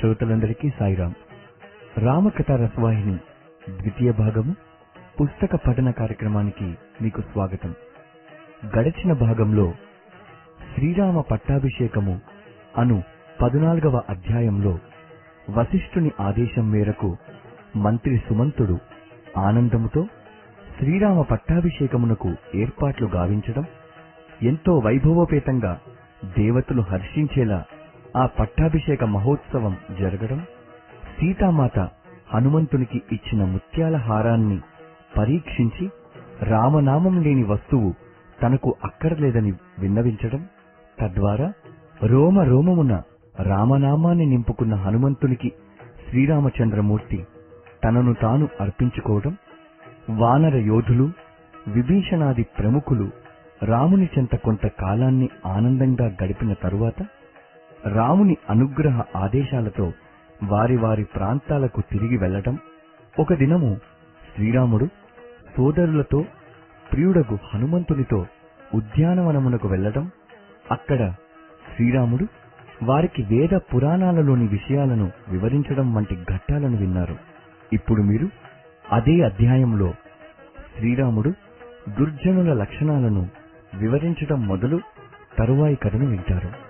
శ్రోతలందరికీ సాయిరాం. రామకథ రసవాహిని ద్వితీయ భాగము పుస్తక పఠన కార్యక్రమానికి మీకు స్వాగతం. గడచిన భాగంలో శ్రీరామ పట్టాభిషేకము అను పదునాలుగవ అధ్యాయంలో వశిష్ఠుని ఆదేశం మేరకు మంత్రి సుమంతుడు ఆనందముతో శ్రీరామ పట్టాభిషేకమునకు ఏర్పాట్లు గావించడం ఎంతో వైభవోపేతంగా దేవతలు హర్షించేలా ఆ పట్టాభిషేక మహోత్సవం జరగడం సీతామాత హనుమంతునికి ఇచ్చిన ముత్యాల హారాన్ని పరీక్షించి రామనామం లేని వస్తువు తనకు అక్కర్లేదని విన్నవించడం తద్వారా రోమ రోమమున రామనామాన్ని నింపుకున్న హనుమంతునికి శ్రీరామచంద్రమూర్తి తనను తాను అర్పించుకోవడం వానర యోధులు విభీషణాది ప్రముఖులు రాముని చెంత కొంత కాలాన్ని ఆనందంగా గడిపిన తరువాత రాముని అనుగ్రహ ఆదేశాలతో వారి వారి ప్రాంతాలకు తిరిగి వెళ్ళటం ఒక దినము శ్రీరాముడు సోదరులతో ప్రియుడగు హనుమంతునితో ఉద్యానవనమునకు వెళ్ళటం అక్కడ శ్రీరాముడు వారికి వేద పురాణాలలోని విషయాలను వివరించడం వంటి ఘట్టాలను విన్నారు. ఇప్పుడు మీరు అదే అధ్యాయంలో శ్రీరాముడు దుర్జనుల లక్షణాలను వివరించడం మొదలు తరువాయి కథను వింటారు.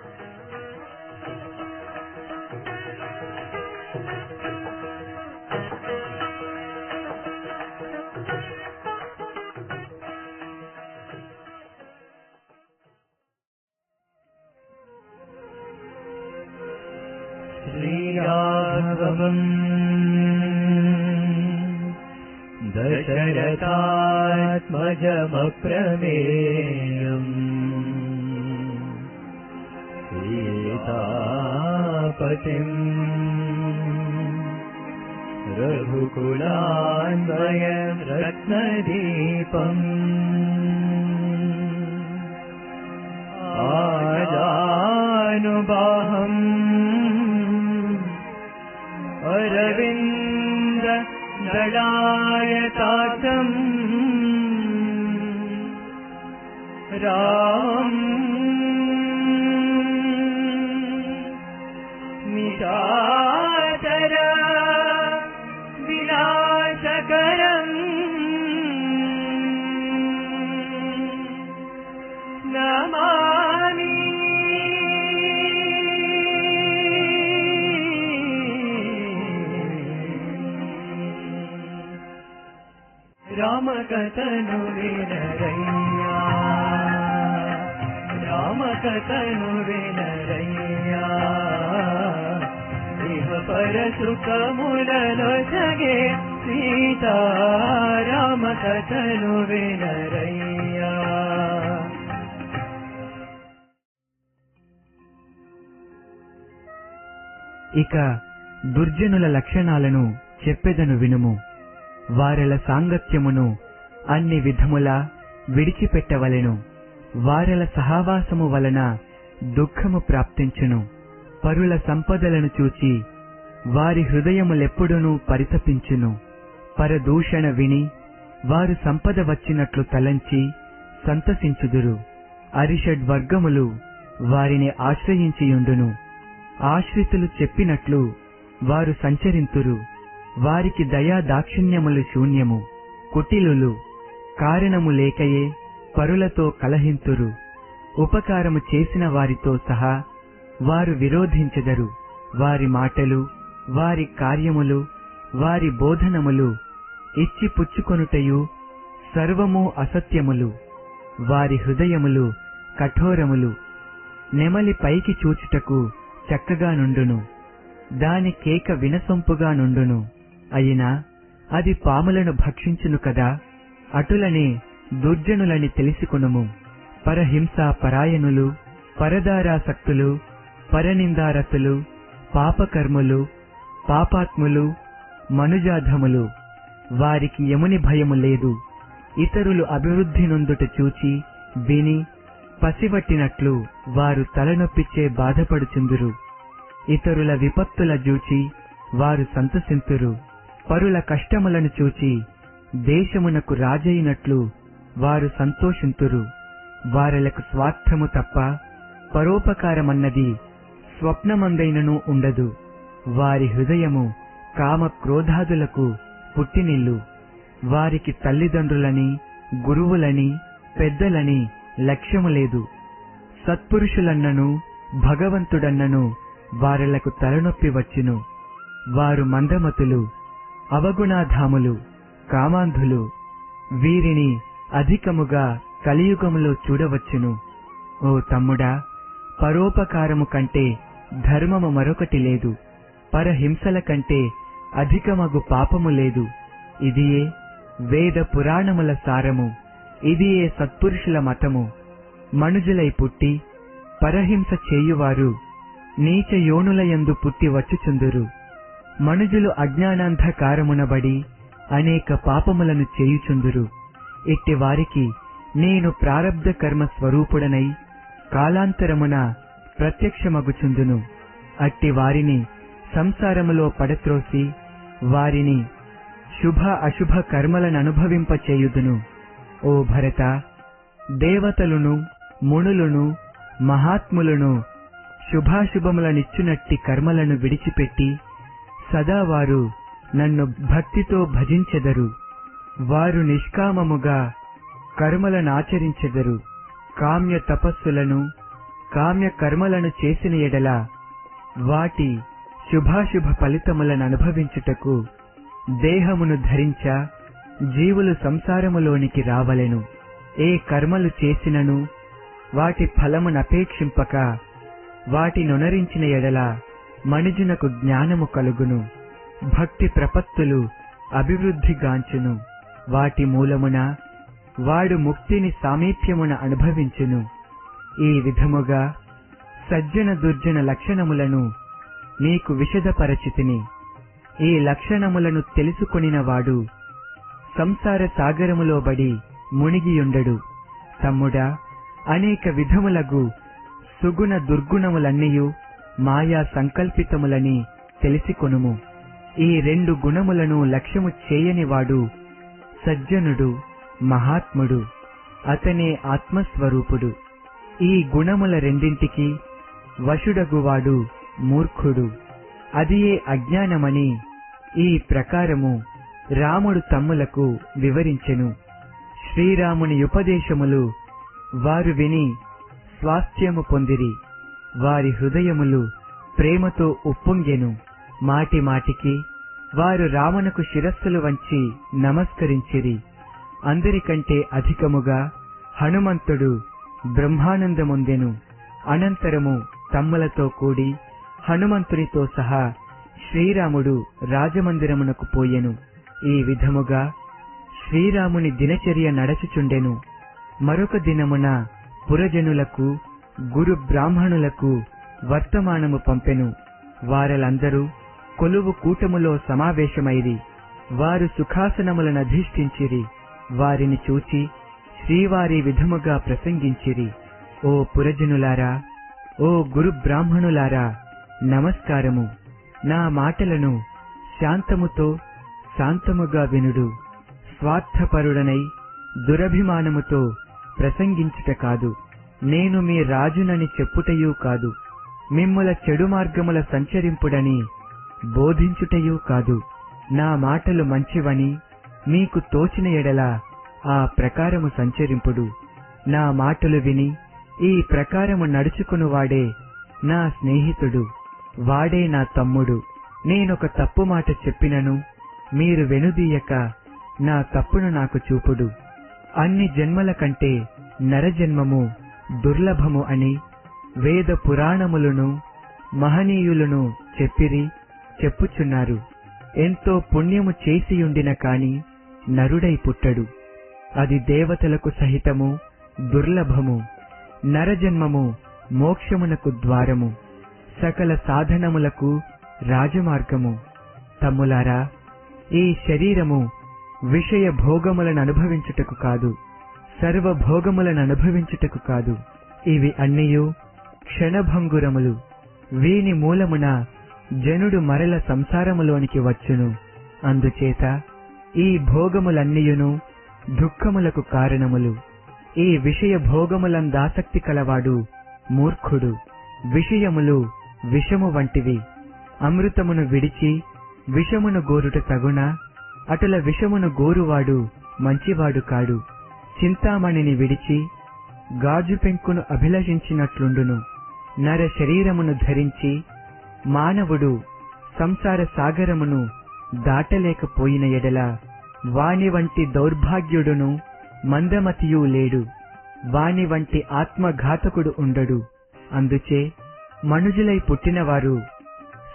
सीतापतिम्। रघुकुलान्वय रत्नदीपम् आजानुबाहम्। अरविन्द രാമം. നിശാചര വിനാശകരം. നമാമി. രാമകഥനു വിനരയ്യ వినరయ్యా రామకథను వినరయ్యా ఇహ పర సుఖములలో సగే సీతా రామకథను వినరయ్యా ఇక దుర్జనుల లక్షణాలను చెప్పెదను వినుము. వారల సాంగత్యమును అన్ని విధములా విడిచిపెట్టవలెను. వారల సహావాసము వలన దుఃఖము ప్రాప్తించును. పరుల సంపదలను చూచి వారి హృదయములెప్పుడునూ పరితపించును. పరదూషణ విని వారు సంపద వచ్చినట్లు తలంచి సంతసించుదురు. అరిషడ్వర్గములు వారిని ఆశ్రయించియుండును. ఆశ్రితులు చెప్పినట్లు వారు సంచరింతురు. వారికి దయా దాక్షిణ్యములు శూన్యము. కుటిలులు కారణము లేకయే పరులతో కలహింతురు. ఉపకారము చేసిన వారితో సహా వారు విరోధించెదరు. వారి మాటలు వారి కార్యములు వారి బోధనములు ఇచ్చి పుచ్చుకొనుటయు సర్వము అసత్యములు. వారి హృదయములు కఠోరములు. నెమలి పైకి చూచుటకు చక్కగా నుండును. దాని కేక వినసొంపుగా నుండును. అయినా అది పాములను భక్షించును కదా? అటులనే దుర్జనులని తెలిసికొనుము. పరహింస పరాయణులు పరదారాసక్తులు పరనిందారతులు పాపకర్ములు పాపాత్ములు మనుజాధములు. వారికి యముని భయము లేదు. ఇతరులు అభివృద్ధి నుందుట చూచి విని పసివట్టినట్లు వారు తలనొప్పిచ్చే బాధపడుచుందురు. ఇతరుల విపత్తుల జూచి వారు సంతసింతురు. పరుల కష్టములను చూచి దేశమునకు రాజైనట్లు వారు సంతోషింతురు. వారలకు స్వార్థము తప్ప పరోపకారమన్నది స్వప్నమందైనను ఉండదు. వారి హృదయము కామ క్రోధాదులకు పుట్టినిల్లు. వారికి తల్లిదండ్రులని గురువులని పెద్దలని లక్ష్యము లేదు సత్పురుషులన్నను భగవంతుడన్నను వారలకు తలనొప్పి వచ్చును. వారు మందమతులు అవగుణాధాములు కామాంధులు. వీరిని అధికముగా కలియుగములో చూడవచ్చును. ఓ తమ్ముడా పరోపకారము కంటే ధర్మము మరొకటి లేదు. పరహింసల కంటే అధికమగు పాపము లేదు. ఇదియే వేద పురాణముల సారము. ఇదియే సత్పురుషుల మతము. మనుజులై పుట్టి పరహింస చేయువారు నీచ యోనులయందు పుట్టి వచ్చుచుందురు. మనుజులు అజ్ఞానాంధకారమునబడి అనేక పాపములను చేయుచుందురు. ఇట్టి వారికి నేను ప్రారబ్ధ కర్మ స్వరూపుడనై కాలాంతరమున ప్రత్యక్షమగుచుందును. అట్టి వారిని సంసారములో పడత్రోసి వారిని శుభ అశుభ కర్మలను అనుభవింపచేయుదును. ఓ భరత దేవతలును మునులును మహాత్ములను శుభాశుభములనిచ్చునట్టి కర్మలను విడిచిపెట్టి సదా వారు నన్ను భక్తితో భజించెదరు. వారు నిష్కామముగా కర్మలను ఆచరించెదరు కామ్య తపస్సులను కామ్య కర్మలను చేసిన ఎడల వాటి శుభాశుభ ఫలితములను అనుభవించుటకు దేహమును ధరించ జీవులు సంసారములోనికి రావలెను. ఏ కర్మలు చేసినను వాటి ఫలమునపేక్షింపక వాటినొనరించిన ఎడల మనుజునకు జ్ఞానము కలుగును. భక్తి ప్రపత్తులు అభివృద్ధిగాంచును వాటి మూలమున వాడు ముక్తిని సామీప్యమున అనుభవించును. ఈ విధముగా సజ్జన దుర్జన లక్షణములను నీకు విశదపరచితిని ఈ లక్షణములను తెలుసుకొనినవాడు సంసార సాగరములో బడి మునిగియుండడు. తమ్ముడా అనేక విధములగు సుగుణ దుర్గుణములన్నీయు మాయా సంకల్పితములని తెలిసికొనుము. ఈ రెండు గుణములను లక్ష్యము చేయనివాడు సజ్జనుడు మహాత్ముడు అతనే ఆత్మస్వరూపుడు. ఈ గుణముల రెండింటికి వశుడగువాడు మూర్ఖుడు. అదియే అజ్ఞానమని ఈ ప్రకారము రాముడు తమ్ములకు వివరించెను. శ్రీరాముని ఉపదేశములు వారు విని స్వాస్థ్యము పొందిరి. వారి హృదయములు ప్రేమతో ఉప్పొంగెను. మాటి మాటికి వారు రావణకు శిరస్సులు వంచి నమస్కరించిరి. అందరికంటే అధికముగా హనుమంతుడు బ్రహ్మానందముందెను. అనంతరము తమ్ములతో కూడి హనుమంతునితో సహా శ్రీరాముడు రాజమందిరమునకు పోయెను. ఈ విధముగా శ్రీరాముని దినచర్య నడచుచుండెను. మరొక దినమున పురజనులకు గురు బ్రాహ్మణులకు వర్తమానము పంపెను. వారలందరూ కొలువు కూటములో సమావేశమైరి. వారు సుఖాసనములను అధిష్ఠించిరి. వారిని చూచి శ్రీవారి విధముగా ప్రసంగించిరి. ఓ పురజనులారా ఓ గురు బ్రాహ్మణులారా నమస్కారము. నా మాటలను శాంతముతో శాంతముగా వినుడు. స్వార్థపరుడనై దురభిమానముతో ప్రసంగించుట కాదు. నేను మీ రాజునని చెప్పుటయూ కాదు. మిమ్ముల చెడు మార్గముల సంచరింపుడని బోధించుటయూ కాదు. నా మాటలు మంచివని మీకు తోచిన ఎడల ఆ ప్రకారము సంచరింపుడు. నా మాటలు విని ఈ ప్రకారము నడుచుకునివాడే నా స్నేహితుడు. వాడే నా తమ్ముడు. నేనొక తప్పు మాట చెప్పినను మీరు వెనుదీయక నా తప్పును నాకు చూపుడు. అన్ని జన్మల కంటే నరజన్మము దుర్లభము అని వేద పురాణములను మహనీయులను చెప్పిరి. చెప్పుచున్నారు. ఎంతో పుణ్యము చేసియుండిన కాని నరుడై పుట్టడు. అది దేవతలకు సహితము దుర్లభము నరజన్మము మోక్షమునకు ద్వారము సకల సాధనములకు రాజమార్గము. తమ్ములారా ఈ శరీరము విషయ భోగములను అనుభవించుటకు కాదు సర్వ భోగములను అనుభవించుటకు కాదు. ఇవి అన్నియు క్షణభంగురములు. వీని మూలమున జనుడు మరల సంసారములోనికి వచ్చును. అందుచేత ఈ భోగములన్నీయును దుఃఖములకు కారణములు. ఈ విషయ భోగములందాసక్తి కలవాడు మూర్ఖుడు. విషయములు విషము వంటివి. అమృతమును విడిచి విషమును గోరుట తగునా అటుల విషమును గోరువాడు మంచివాడు కాడు. చింతామణిని విడిచి గాజు పెంకును అభిలషించినట్లుండును. నర శరీరమును ధరించి మానవుడు సంసార సాగరమును దాటలేకపోయిన ఎడల వాని వంటి దౌర్భాగ్యుడును మందమతియు లేడు. వాని వంటి ఆత్మఘాతకుడు ఉండడు. అందుచే మనుజులై పుట్టినవారు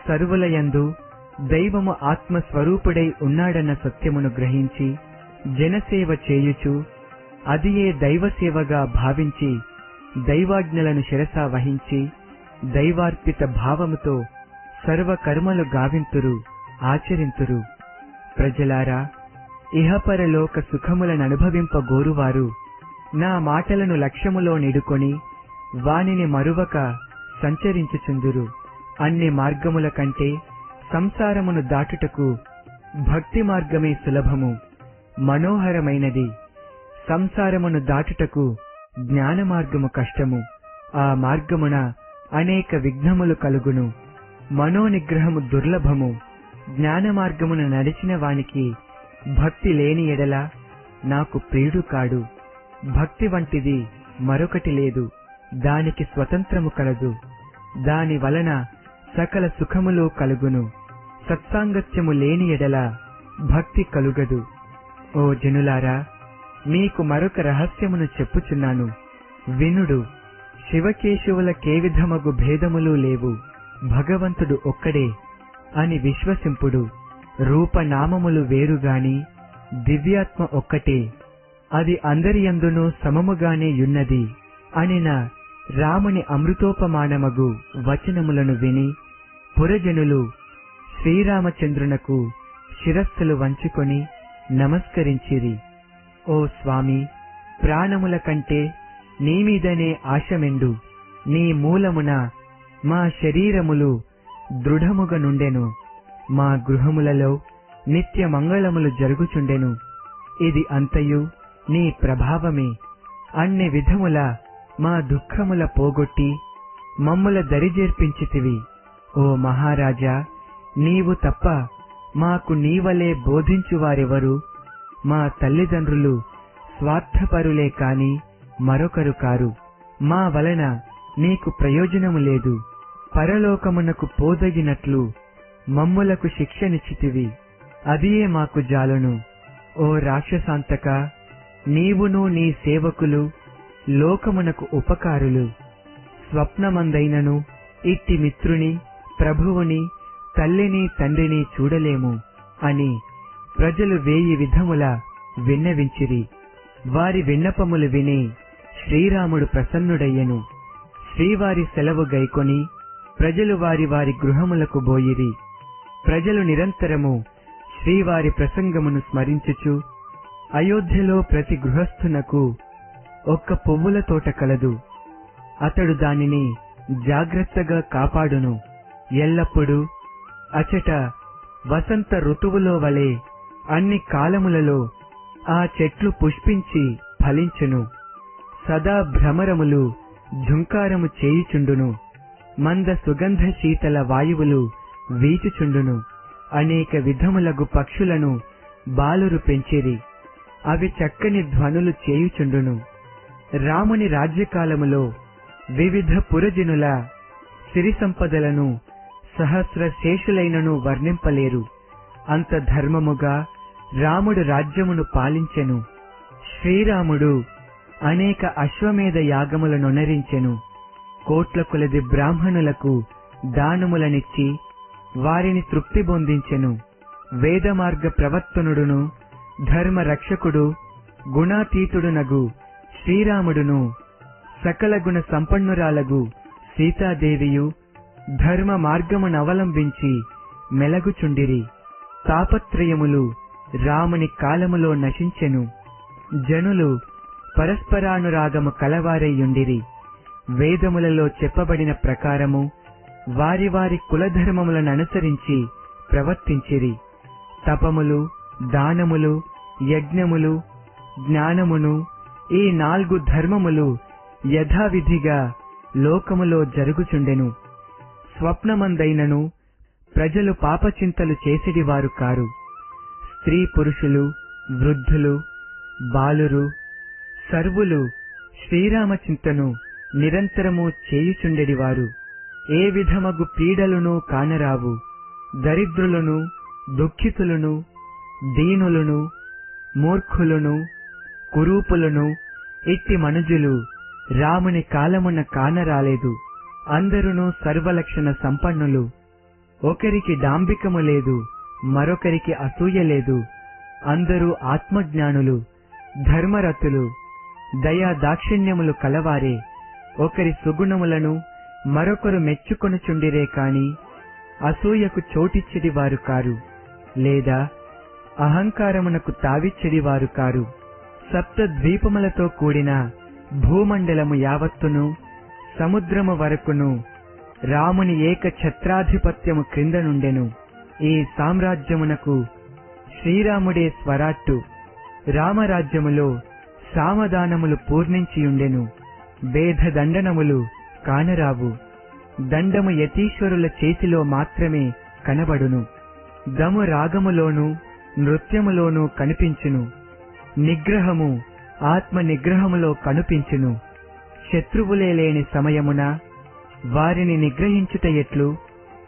సర్వులయందు దైవము ఆత్మస్వరూపుడై ఉన్నాడన్న సత్యమును గ్రహించి జనసేవ చేయుచు అదియే దైవసేవగా భావించి దైవాజ్ఞలను శిరసా వహించి దైవార్పిత భావముతో సర్వకర్మలు గావింతురు ఆచరింతురు. ప్రజలారా ఇహపరలోక సుఖములను అనుభవింపగోరువారు. నా మాటలను లక్ష్యములో నిడుకొని వానిని మరువక సంచరించుచుందురు. అన్ని మార్గముల కంటే సంసారమును దాటుటకు భక్తి మార్గమే సులభము. మనోహరమైనది. సంసారమును దాటుటకు జ్ఞాన మార్గము కష్టము. ఆ మార్గమున అనేక విఘ్నములు కలుగును. మనోనిగ్రహము దుర్లభము జ్ఞాన మార్గమున నడిచిన వానికి భక్తి లేని ఎడల నాకు ప్రియుడు కాడు. భక్తి వంటిది మరొకటి లేదు దానికి స్వతంత్రము కలదు. దాని వలన సకల సుఖములు కలుగును. సత్సాంగత్యము లేని ఎడల భక్తి కలుగదు. ఓ జనులారా మీకు మరొక రహస్యమును చెప్పుచున్నాను. వినుడు శివకేశవుల కేవిధమగు భేదములు లేవు. భగవంతుడు ఒక్కడే అని విశ్వసింపుడు. రూపనామములు వేరుగాని దివ్యాత్మ ఒక్కటే. అది అందరియందునూ సమముగానే యున్నది అనిన రాముని అమృతోపమానమగు వచనములను విని పురజనులు శ్రీరామచంద్రునకు శిరస్సులు వంచుకొని నమస్కరించిరి. ఓ స్వామి ప్రాణముల కంటే నీమీదనే ఆశమెండు నీ మూలమున మా శరీరములు దృఢముగా నుండెను. మా గృహములలో నిత్య మంగళములు జరుగుచుండెను. ఇది అంతయు నీ ప్రభావమే. అన్ని విధముల మా దుఃఖముల పోగొట్టి మమ్ముల దరిజేర్పించితివి. ఓ మహారాజా నీవు తప్ప మాకు నీవలే బోధించువారెవరు? మా తల్లిదండ్రులు స్వార్థపరులే కాని మరొకరు కారు. మా వలన నీకు ప్రయోజనము లేదు. పరలోకమునకు పోదగినట్లు మమ్ములకు శిక్షనిచ్చితివి. అదియే మాకు జాలును. ఓ రాక్షసాంతక నీవును నీ సేవకులు లోకమునకు ఉపకారులు. స్వప్నమందైనను ఇట్టి మిత్రుని ప్రభువుని తల్లిని తండ్రిని చూడలేము అని ప్రజలు వేయి విధముల విన్నవించిరి. వారి విన్నపములు విని శ్రీరాముడు ప్రసన్నుడయ్యెను. శ్రీవారి సెలవు గైకొని ప్రజలు వారి వారి గృహములకు బోయిరి. ప్రజలు నిరంతరము శ్రీవారి ప్రసంగమును స్మరించుచు అయోధ్యలో ప్రతి గృహస్థునకు ఒక్క పువ్వుల తోట కలదు. అతడు దానిని జాగ్రత్తగా కాపాడును. ఎల్లప్పుడూ అచట వసంత ఋతువులో వలె అన్ని కాలములలో ఆ చెట్లు పుష్పించి ఫలించును. సదా భ్రమరములు ఝుంకారము చేయుచుండును మంద సుగంధ శీతల వాయువులు వీచుచుండును అనేక విధములగు పక్షులను బాలురు పెంచిరి. అవి చక్కని ధ్వనులు చేయుచుండును. రాముని రాజ్యకాలములో వివిధ పురజనుల సిరి సంపదలను సహస్ర శేషులైనను వర్ణింపలేరు. అంత ధర్మముగా రాముడు రాజ్యమును పాలించెను. శ్రీరాముడు అనేక అశ్వమేధ యాగములనొనరించెను కోట్ల కొలది బ్రాహ్మణులకు దానములనిచ్చి వారిని తృప్తి పొందించెను. వేదమార్గ ప్రవర్తనుడును ధర్మ రక్షకుడు గుణాతీతుడునగు శ్రీరాముడును సకల గుణ సంపన్నురాలగు సీతాదేవియు ధర్మ మార్గమునవలంబించి మెలగుచుండిరి. తాపత్రయములు రాముని కాలములో నశించెను. జనులు పరస్పరానురాగము కలవారయ్యుండిరి వేదములలో చెప్పబడిన ప్రకారము వారి వారి కులధర్మములను అనుసరించి ప్రవర్తించిరి. తపములు దానములు యజ్ఞములు జ్ఞానమును ఈ నాలుగు ధర్మములు యథావిధిగా లోకములో జరుగుచుండెను. స్వప్నమందైనను ప్రజలు పాపచింతలు చేసిడివారు కారు. స్త్రీ పురుషులు వృద్ధులు బాలురు సర్వులు శ్రీరామచింతను నిరంతరము చేయుచుండెడివారు. ఏ విధమగు పీడలను కానరావు. దరిద్రులను దుఃఖితులను దీనులను మూర్ఖులను కురూపులను ఇట్టి మనుజులు రాముని కాలమున కానరాలేదు. అందరును సర్వలక్షణ సంపన్నులు. ఒకరికి డాంబికము లేదు మరొకరికి అసూయ లేదు. అందరూ ఆత్మజ్ఞానులు ధర్మరతులు. దయా దాక్షిణ్యములు కలవారే. ఒకరి సుగుణములను మరొకరు మెచ్చుకొనుచుండిరే కాని అసూయకు చోటిచ్చిడివారు కారు. లేదా అహంకారమునకు తావిచ్చిడివారు కారు. సప్త ద్వీపములతో కూడిన భూమండలము యావత్తును సముద్రము వరకును రాముని ఏక ఛత్రాధిపత్యము క్రింద నుండెను. ఈ సామ్రాజ్యమునకు శ్రీరాముడే స్వరాట్టు. రామరాజ్యములో సామదానములు పూర్ణించియుండెను. భేద దండనములు కానరావు. దండము యతీశ్వరుల చేతిలో మాత్రమే కనబడును. దము రాగములోనూ నృత్యములోనూ కనిపించును. నిగ్రహము ఆత్మ నిగ్రహములో కనిపించును. శత్రువులే లేని సమయమున వారిని నిగ్రహించుట ఎట్లు?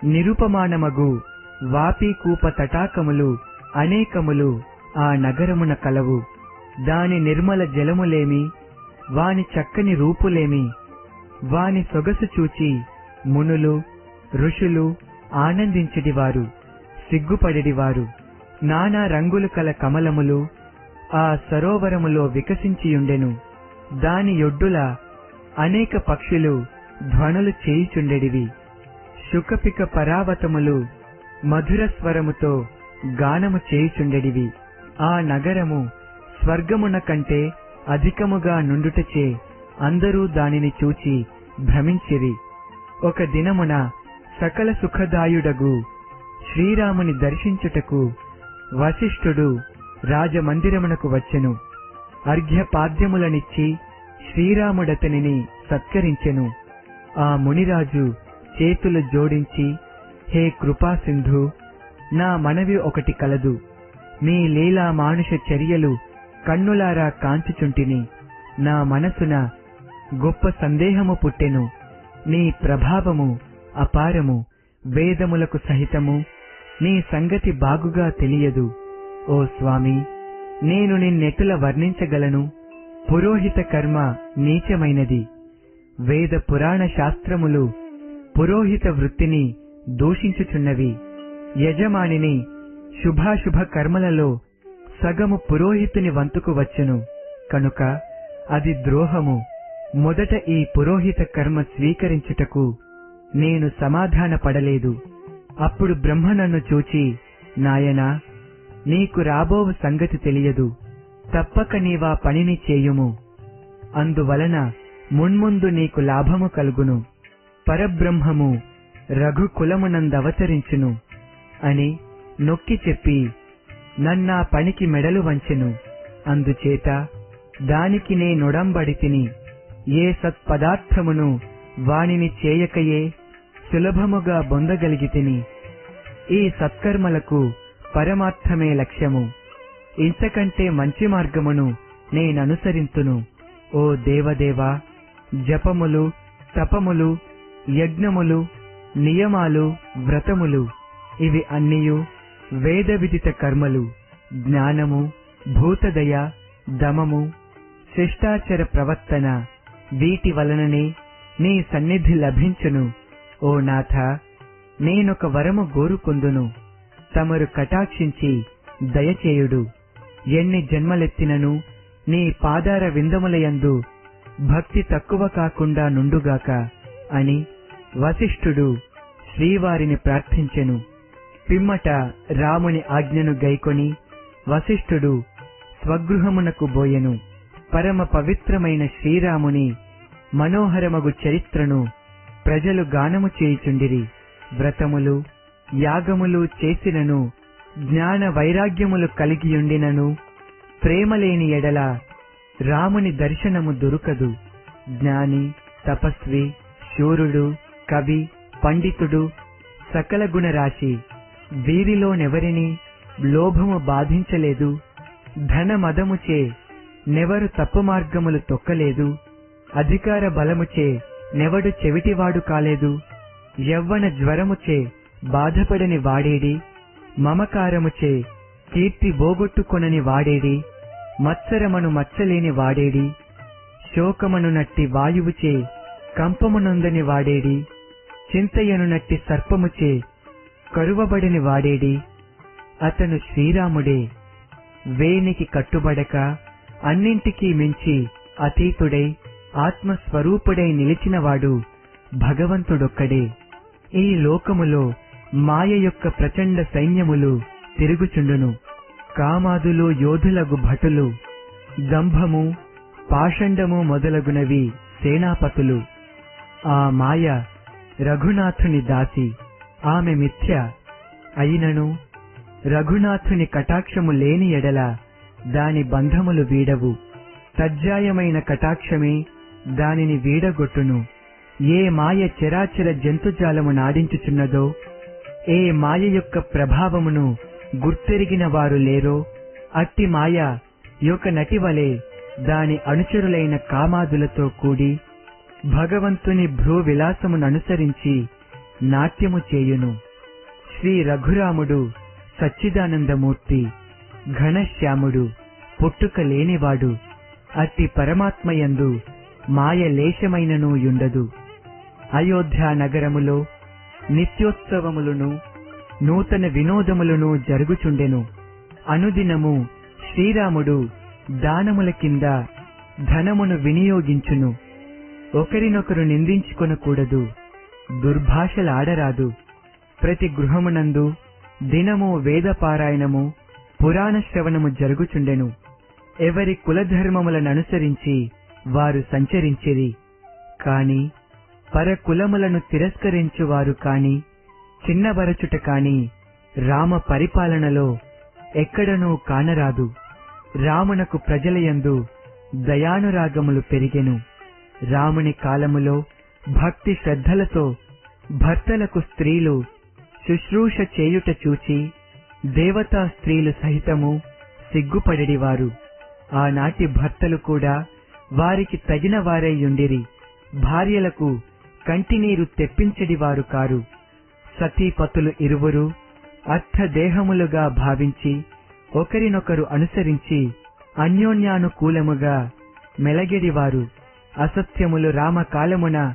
నిరుపమానమగు వాపీకూప తటాకములు అనేకములు ఆ నగరమున కలవు. దాని నిర్మల జలములేమి వాని చక్కని రూపులేమి వాని సొగసు చూచి మునులు ఋషులు ఆనందించడివారు సిగ్గుపడెడివారు. నానా రంగులు కల కమలములు ఆ సరోవరములో వికసించియుండెను. దాని యొడ్డుల అనేక పక్షులు ధ్వనులు చేయుచుండెడివి. శుకపిక పరావతములు మధుర స్వరముతో గానము చేయుచుండెడివి. ఆ నగరము స్వర్గమున కంటే అధికముగా నుండుటచే అందరూ దానిని చూచి భ్రమించిరి. ఒక దినమున సకల సుఖదాయుడగు శ్రీరాముని దర్శించుటకు వశిష్ఠుడు రాజమందిరమునకు వచ్చెను. అర్ఘ్యపాద్యములనిచ్చి శ్రీరాముడతనిని సత్కరించెను. ఆ మునిరాజు చేతులు జోడించి హే కృపాసింధు నా మనవి ఒకటి కలదు. మీ లీలా మానుష చర్యలు కన్నులారా కాంచుచుంటిని. నా మనసున గొప్ప సందేహము పుట్టెను. నీ ప్రభావము అపారము. వేదములకు సహితము. నీ సంగతి బాగుగా తెలియదు. ఓ స్వామి నేను నిన్నెటుల వర్ణించగలను. పురోహిత కర్మ నీచమైనది. వేద పురాణ శాస్త్రములు పురోహిత వృత్తిని దూషించుచున్నవి. యజమానిని శుభాశుభ కర్మలలో సగము పురోహితుని వంతుకు వచ్చును. కనుక అది ద్రోహము. మొదట ఈ పురోహిత కర్మ స్వీకరించుటకు నేను సమాధాన పడలేదు అప్పుడు బ్రహ్మ నన్ను చూచి నాయనా నీకు రాబోవు సంగతి తెలియదు. తప్పక నీవా పనిని చేయుము. అందువలన మున్ముందు నీకు లాభము కలుగును. పరబ్రహ్మము రఘుకులమునందవతరించును అని నొక్కి చెప్పి నన్నా పనికి మెడలు వంచెను. అందుచేత దానికి నే నొడంబడి తిని ఏ సత్పదార్థమును వానిని చేయకయే సులభముగా బొందగలిగితిని ఈ సత్కర్మలకు పరమార్థమే లక్ష్యము. ఇంతకంటే మంచి మార్గమును నేననుసరింతును. ఓ దేవదేవా జపములు తపములు యజ్ఞములు నియమాలు వ్రతములు ఇవి అన్నియు వేద విదిత కర్మలు జ్ఞానము భూతదయ దమము శిష్టాచర ప్రవర్తన వీటి వలననే నీ సన్నిధి లభించును. ఓ నాథ నేనొక వరము గోరుకొందును. తమరు కటాక్షించి దయచేయుడు. ఎన్ని జన్మలెత్తినను నీ పాదార విందములయందు భక్తి తక్కువ కాకుండా నుండుగాక అని వశిష్ఠుడు శ్రీవారిని ప్రార్థించెను. పిమ్మట రాముని ఆజ్ఞను గైకొని వశిష్ఠుడు స్వగృహమునకు బోయెను. పరమ పవిత్రమైన శ్రీరాముని మనోహరమగు చరిత్రను ప్రజలు గానము చేయుచుండిరి. వ్రతములు యాగములు చేసినను జ్ఞాన వైరాగ్యములు కలిగియుండినను ప్రేమలేని ఎడల రాముని దర్శనము దొరకదు. జ్ఞాని తపస్వి శూరుడు కవి పండితుడు సకల గుణరాశి వీరిలోనెవరిని లోభము బాధించలేదు ధనమదముచే నెవరు తప్పు మార్గములు తొక్కలేదు అధికార బలముచే నెవడు చెవిటివాడు కాలేదు యవ్వన జ్వరముచే బాధపడని వాడేడి మమకారముచే కీర్తి బోగొట్టుకొనని వాడేడి మత్సరమను మచ్చలేని వాడేడి శోకమను నట్టి వాయువుచే కంపమునందని వాడేడి చింతయను నట్టి సర్పముచే కరువబడిని వాడేడి. అతను శ్రీరాముడే. వేనికి కట్టుబడక అన్నింటికీ మించి అతీతుడై ఆత్మస్వరూపుడై నిలిచినవాడు భగవంతుడొక్కడే. ఈ లోకములో మాయ యొక్క ప్రచండ సైన్యములు తిరుగుచుండును. కామాదులు యోధులగు భటులు దంభము పాషండము మొదలగునవి సేనాపతులు. ఆ మాయ రఘునాథుని దాసి. ఆమె మిథ్య అయినను రఘునాథుని కటాక్షము లేని ఎడల దాని బంధములు వీడవు. తజ్జాయమైన కటాక్షమే దానిని వీడగొట్టును. ఏ మాయ చరాచర జంతుజాలము నాడించుచున్నదో ఏ మాయ యొక్క ప్రభావమును గుర్తెరిగిన వారు లేరో అట్టి మాయ యొక్క నటివలే దాని అనుచరులైన కామాదులతో కూడి భగవంతుని భ్రూ విలాసముననుసరించి నాట్యము చేయును. శ్రీ రఘురాముడు సచ్చిదానందమూర్తి ఘనశ్యాముడు పుట్టుక లేనివాడు అట్టి పరమాత్మయందు మాయ లేశమైనను యుండదు. అయోధ్య నగరములో నిత్యోత్సవములను నూతన వినోదములను జరుగుచుండెను. అనుదినము శ్రీరాముడు దానముల కింద ధనమును వినియోగించును. ఒకరినొకరు నిందించుకొనకూడదు. దుర్భాషలాడరాదు. ప్రతి గృహమునందు దినము వేదపారాయణము పురాణ శ్రవణము జరుగుచుండెను. ఎవరి కులధర్మములననుసరించి వారు సంచరించిరి. కాని పరకులములను తిరస్కరించువారు కాని చిన్నబరచుట కాని రామ పరిపాలనలో ఎక్కడనూ కానరాదు. రామునకు ప్రజలయందు దయానురాగములు పెరిగెను. రాముని కాలములో భక్తి శ్రద్ధలతో భర్తలకు స్త్రీలు శుశ్రూష చేయుట చూచి దేవతా స్త్రీలు సహితము సిగ్గుపడెడివారు. ఆనాటి భర్తలు కూడా వారికి తగిన వారైయుండిరి భార్యలకు కంటినీరు తెప్పించడివారు కారు. సతీపతులు ఇరువురు అర్థదేహములుగా భావించి ఒకరినొకరు అనుసరించి అన్యోన్యానుకూలముగా మెలగెడివారు. అసత్యములు రామకాలమున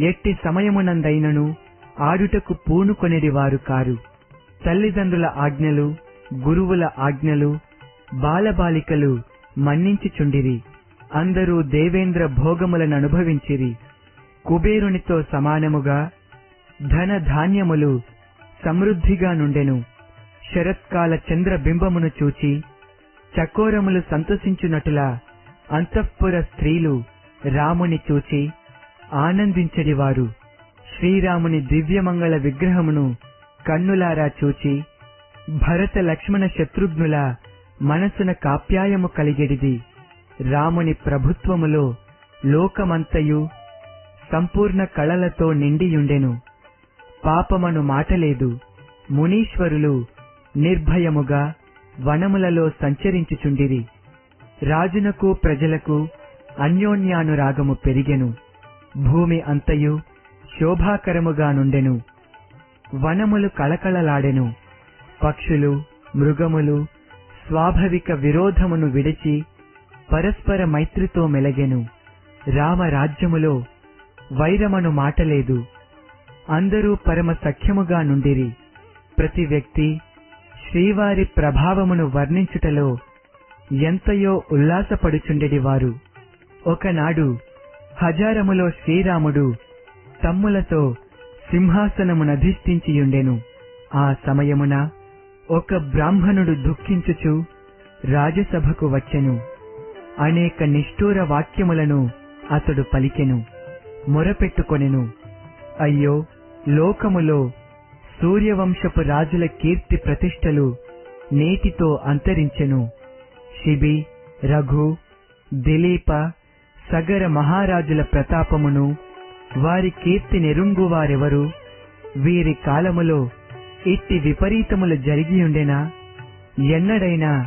ఎట్టి సమయమునందైనను ఆడుటకు పూనుకొనెడివారు కారు. తల్లిదండ్రుల ఆజ్ఞలు గురువుల ఆజ్ఞలు బాలబాలికలు మన్నించుచుండిరి. అందరూ దేవేంద్ర భోగములను అనుభవించిరి కుబేరునితో సమానముగా ధన ధాన్యములు సమృద్ధిగా నుండెను. శరత్కాల చంద్రబింబమును చూచి చకోరములు సంతోషించునట్లా అంతఃపుర స్త్రీలు రాముని చూచి ఆనందించడివారు శ్రీరాముని దివ్యమంగళ విగ్రహమును కన్నులారా చూచి భరత లక్ష్మణ శత్రుఘ్నుల మనసున కాప్యాయము కలిగెడిది. రాముని ప్రభుత్వములో లోకమంతయు సంపూర్ణ కళలతో నిండియుండెను. పాపమను మాటలేదు. మునీశ్వరులు నిర్భయముగా వనములలో సంచరించుచుండిరి. రాజునకు ప్రజలకు అన్యోన్యానురాగము పెరిగెను. భూమి అంతయు శోభాకరముగా నుండెను. వనములు కళకళలాడెను. పక్షులు మృగములు స్వాభావిక విరోధమును విడిచి పరస్పర మైత్రితో మెలగెను. రామరాజ్యములో వైరమను మాటలేదు. అందరూ పరమ సఖ్యముగా నుండిరి. ప్రతి వ్యక్తి శ్రీవారి ప్రభావమును వర్ణించుటలో ఎంతయో ఉల్లాసపడుచుండెడి వారు ఒకనాడు హజారములో శ్రీరాముడు తమ్ములతో సింహాసనమునధిష్ఠించియుండెను ఆ సమయమున ఒక బ్రాహ్మణుడు దుఃఖించుచు రాజసభకు వచ్చెను. అనేక నిష్ఠూర వాక్యములను అతడు పలికెను. మొరపెట్టుకొనెను. అయ్యో లోకములో సూర్యవంశపు రాజుల కీర్తి ప్రతిష్టలు నేటితో అంతరించెను. శిబి రఘు దిలీప సగర మహారాజుల ప్రతాపమును వారి కీర్తి నెరుంగువారెవరు? వీరి కాలములో ఇట్టి విపరీతములు జరిగియుండెనా? ఎన్నడైనా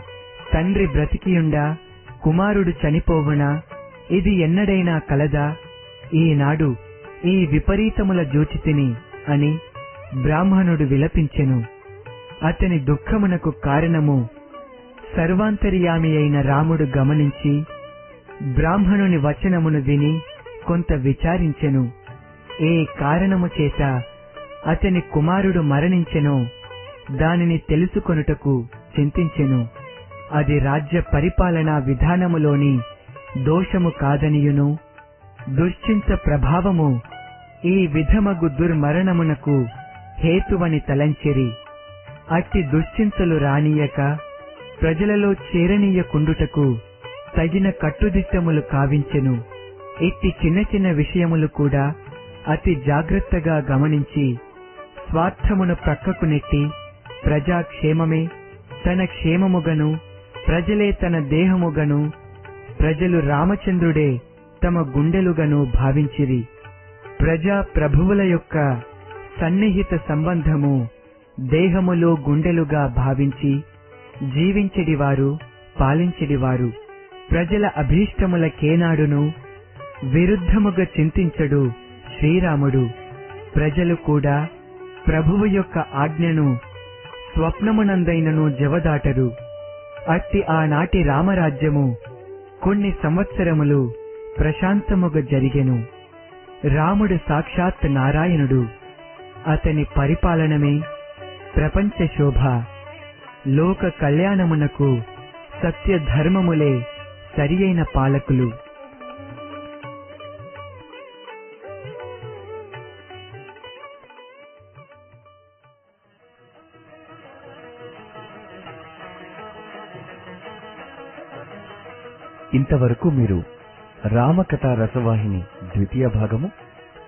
తండ్రి బ్రతికియుండా కుమారుడు చనిపోవునా? ఇది ఎన్నడైనా కలదా? ఈనాడు ఈ విపరీతముల జూచితిని అని బ్రాహ్మణుడు విలపించెను. అతని దుఃఖమునకు కారణము సర్వాంతర్యామి అయిన రాముడు గమనించి బ్రాహ్మణుని వచనమును విని కొంత విచారించెను. ఏ కారణము చేత అతని కుమారుడు మరణించెనో దానిని తెలుసుకొనుటకు చింతించెను. అది రాజ్య పరిపాలనా విధానములోని దోషము కాదనియును. దుశ్చింత ప్రభావము ఈ విధమగు దుర్మరణమునకు హేతువని తలంచెరి. అట్టి దుశ్చింతలు రానీయక ప్రజలలో చేరనీయకుండుటకు తగిన కట్టుదిట్టములు కావించెను. ఇట్టి చిన్న చిన్న విషయములు కూడా అతి జాగ్రత్తగా గమనించి స్వార్థమును ప్రక్కకు నెట్టి ప్రజాక్షేమమే తన క్షేమముగను ప్రజలే తన దేహముగను ప్రజలు రామచంద్రుడే తమ గుండెలుగను భావించిరి. ప్రజా ప్రభువుల యొక్క సన్నిహిత సంబంధము దేహములో గుండెలుగా భావించి జీవించెడివారు పాలించెడివారు. ప్రజల అభీష్టముల కేనాడును విరుద్ధముగా చింతించడు శ్రీరాముడు. ప్రజలు కూడా ప్రభువు యొక్క ఆజ్ఞను స్వప్నమునందైనను జవదాటరు. అట్టి ఆనాటి రామరాజ్యము కొన్ని సంవత్సరములు ప్రశాంతముగా జరిగెను. రాముడు సాక్షాత్ నారాయణుడు. అతని పరిపాలనమే ప్రపంచ శోభ. లోక కళ్యాణమునకు సత్య సరి అయిన పాలకులు. ఇంతవరకు మీరు రామకథ రసవాహిని ద్వితీయ భాగము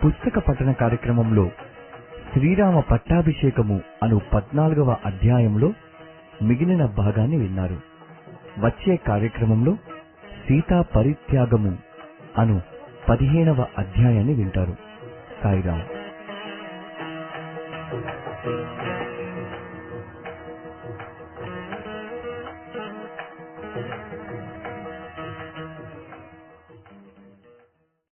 పుస్తక పఠన కార్యక్రమంలో శ్రీరామ పట్టాభిషేకము అను పద్నాలుగవ అధ్యాయంలో మిగిలిన భాగాన్ని విన్నారు. వచ్చే కార్యక్రమంలో సీతా పరిత్యాగము అను పదిహేనవ అధ్యాయాన్ని వింటారు సాయిరాం Thank you.